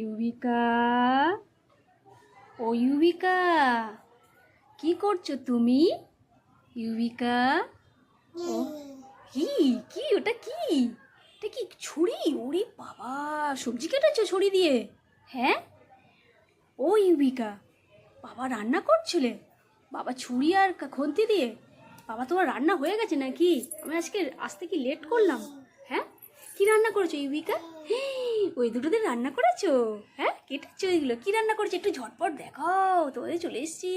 ইউবিকা? ও ইউবিকা, কি করছ তুমি? ইউবিকা? ও, কি কি, ওটা কি? এটা কি ছুরি? ওরে বাবা, সবজি কেটেছো ছুরি দিয়ে? হ্যাঁ? ও ইউবিকা, বাবা রান্না করছিলে? বাবা ছুরি আর খুন্তি দিয়ে? বাবা তোমার রান্না হয়ে গেছে নাকি? আমি আজকে আসতে কি লেট করলাম? কি রান্না করেছ, ইউবিকা? ওই দুটো দিয়ে রান্না করেছ? হ্যাঁ কেটেছো ওইগুলো কি রান্না করেছ? একটু ঝটপট দেখাও, তোমাদের চলে এসছি।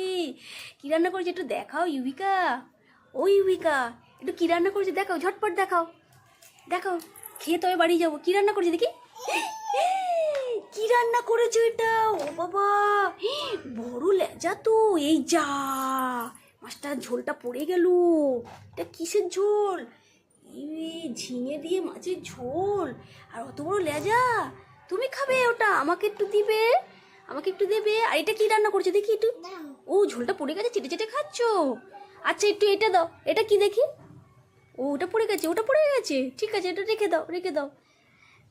কি রান্না করেছ একটু দেখাও, ইউবিকা? ও, ইউবিকা, একটু কি রান্না করেছ দেখাও, ঝটপট দেখাও। দেখাও, খেয়ে তবে বাড়ি যাব। কি রান্না করেছ দেখি? কি রান্না করেছ এটা? ও বাবা, বড় লেজা তো, এই যা, মাছটার ঝোলটা পড়ে গেল। এটা কিসের ঝোল? ঝিঙে দিয়ে মাছের ঝোল আর অত বড় লেজা। তুমি খাবে ওটা আমাকে একটু দিবে আমাকে একটু দেবে। আর এটা কি রান্না করছ দেখি একটু। ও ঝোলটা পড়ে গেছে চেটে চেটে খাচ্ছ? আচ্ছা একটু এটা দাও এটা কি দেখি? ও ওটা পড়ে গেছে ওটা পড়ে গেছে। ঠিক আছে এটা রেখে দাও রেখে দাও।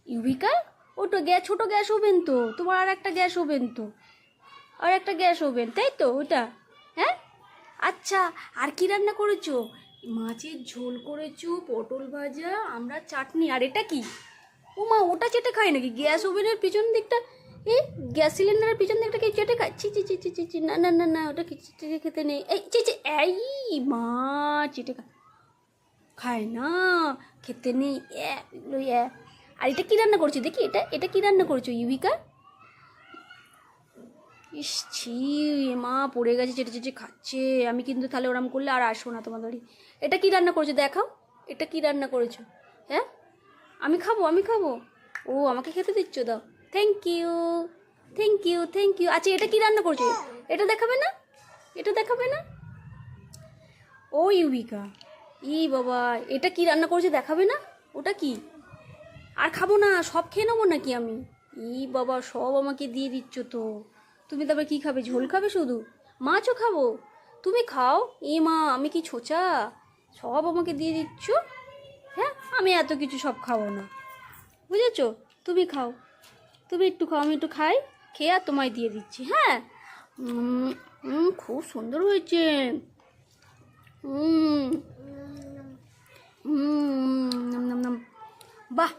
ইউবিকা ওটা গ্যাস ছোটো গ্যাস ওভেন তো তোমার আর একটা গ্যাস ওভেন তো। আর একটা গ্যাস ওভেন তাই তো ওটা? হ্যাঁ? আচ্ছা আর কি রান্না করেছ? মাছের ঝোল করেছ, পটল ভাজা, আমরা চাটনি, আর এটা কি? ও মা ওটা চেটে খায় নাকি? গ্যাস ওভেনের পিছন দিকটা, এই গ্যাস সিলিন্ডারের পিছন দিকটা কি চেটে খায়? ছি ছি ছি ছি ছি না না না না, ওটা কি চেটে খেতে নেই। এই, ছি ছি, এই মা, চেটে খায় খায় না, খেতে নেই এগুলো আর এটা কি রান্না করছ? দেখি, এটা এটা কি রান্না করছ ইউবিকা ইস, ছি, মা পড়ে গেছে, চেটে চেটে খাচ্ছে। আমি কিন্তু তাহলে ওরম করলে আর আসব না বাড়ি। এটা কি রান্না করেছ? দেখাও। এটা কি রান্না করেছ? হ্যাঁ? আমি খাব আমি খাব? ও, আমাকে খেতে দিচ্ছ? দাও। Thank you thank you thank you আচ্ছা এটা কি রান্না করছ? এটা দেখাবে না? এটা দেখাবে না? ও, ইউবিকা। ই বাবা, এটা কি রান্না করেছে? দেখাবে না? ওটা কি? আর খাব না, সব খেয়ে নেব নাকি আমি? ই বাবা, সব আমাকে দিয়ে দিচ্ছ তো। তুমি তারপর কি খাবে? ঝোল খাবে শুধু? মাছও খাব। তুমি খাও? এ মা, আমি কি ছোচা? সব আমাকে দিয়ে দিচ্ছ? হ্যাঁ আমি এত কিছু সব খাব না। বুঝেছ? তুমি খাও। তুমি একটু খাও, আমি একটু খাই, খেয়ে আর তোমায় দিয়ে দিচ্ছি হ্যাঁ? খুব সুন্দর হয়েছে। বাহ!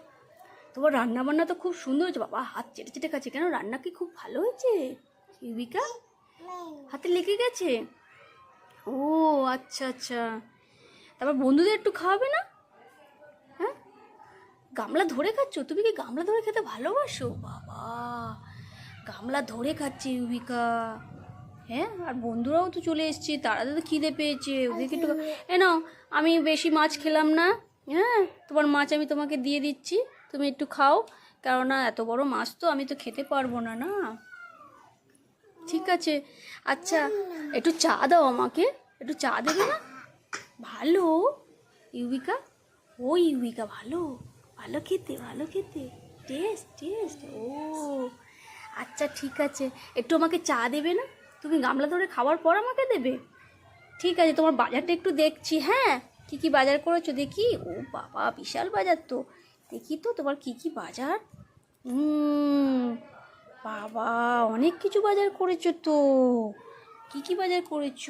তোমার রান্না বান্না তো খুব সুন্দর হয়েছে। বাবা, হাত চেটে চেটে খাচ্ছে। কেন? রান্না কি খুব ভালো হয়েছে? ইউবিকা? হাতে লেগে গেছে? ও আচ্ছা আচ্ছা। তারপর বন্ধুদের একটু খাওয়াবে না? হ্যাঁ? গামলা ধরে খাচ্ছ? তুমি কি গামলা ধরে খেতে ভালোবাসো? বাবা গামলা ধরে খাচ্ছে ইউবিকা। হ্যাঁ আর বন্ধুরাও তো চলে এসছে। তারা তো খিদে পেয়েছে। ওদেরকে একটু এ নাও আমি বেশি মাছ খেলাম না। হ্যাঁ তোমার মাছ আমি তোমাকে দিয়ে দিচ্ছি। তুমি একটু খাও। কেননা এত বড় মাছ তো আমি তো খেতে পারব না না? ঠিক আছে। আচ্ছা একটু চা দাও আমাকে। একটু চা দেবে না? ভালো। ইউবিকা? ও ইউবিকা, ভালো। ভালো খেতে ভালো খেতে। Test test. ও আচ্ছা ঠিক আছে। একটু আমাকে চা দেবে না? তুমি গামলা ধরে খাওয়ার পর আমাকে দেবে? ঠিক আছে, তোমার বাজারটা একটু দেখছি। হ্যাঁ কি কি বাজার করেছ দেখি? ও বাবা, বিশাল বাজার তো। দেখি তো তোমার কি কি বাজার। হুম বাবা, অনেক কিছু বাজার করেছ তো। কি কি বাজার করেছ?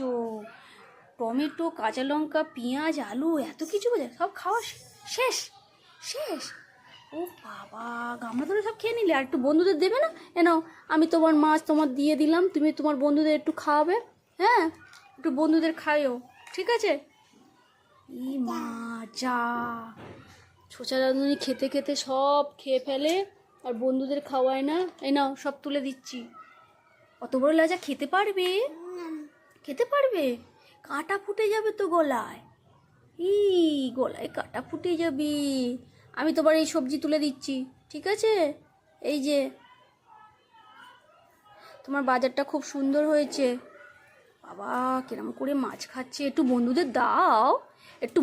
টমেটো, কাঁচা লঙ্কা, পেঁয়াজ, আলু, এত কিছু বাজার, সব খাওয়া শেষ শেষ। ও বাবা, গামলা ধরে সব খেয়ে নিলে, আর একটু বন্ধুদের দেবে না? এ নাও, আমি তোমার মাছ তোমার দিয়ে দিলাম, তুমি তোমার বন্ধুদের একটু খাওয়াবে হ্যাঁ? একটু বন্ধুদের খাইও, ঠিক আছে? ই মা, যা। ছোচা রাঁধুনি খেতে খেতে সব খেয়ে ফেলে। আর বন্ধুদের খাওয়ায় না? এই নাও, সব তুলে দিচ্ছি। অত বড় লাজা খেতে পারবে? খেতে পারবে? কাঁটা ফুটে যাবে তো গলায়। ই গলায় কাঁটা ফুটে যাবে। আমি তোমার এই সবজি তুলে দিচ্ছি, ঠিক আছে? এই যে, তোমার বাজারটা খুব সুন্দর হয়েছে। বাবা, কিরম করে মাছ খাচ্ছে। একটু বন্ধুদের দাও, একটু